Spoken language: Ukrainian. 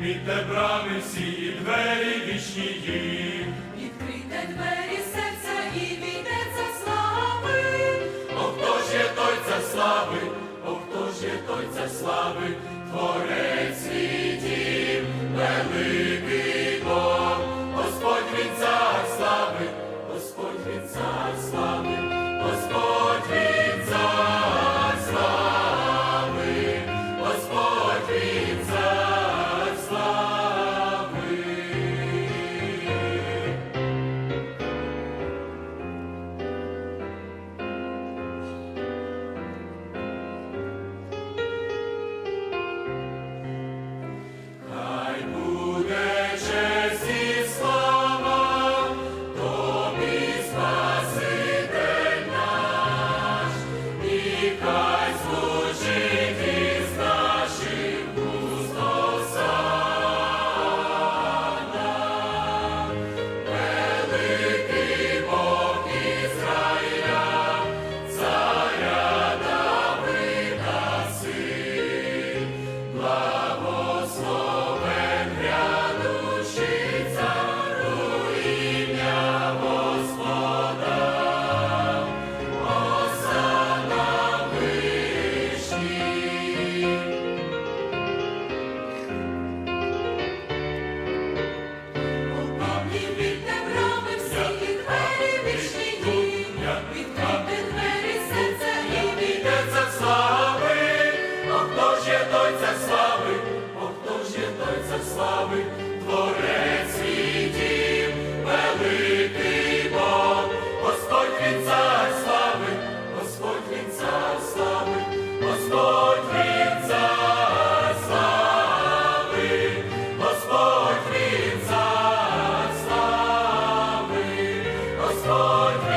відкрийте брами всі і двері вічні їм. Відкрийте двері серця і війде за слави. О, хто ж є той це слави, о, хто ж є той це слави, творець God. хто ж є той це слави, о хто ж є той це слави, творець і дім, великий Бог, Господь він цар слави, Господь він цар слави, Господь він цар слави, Господь він цар слави, Господь.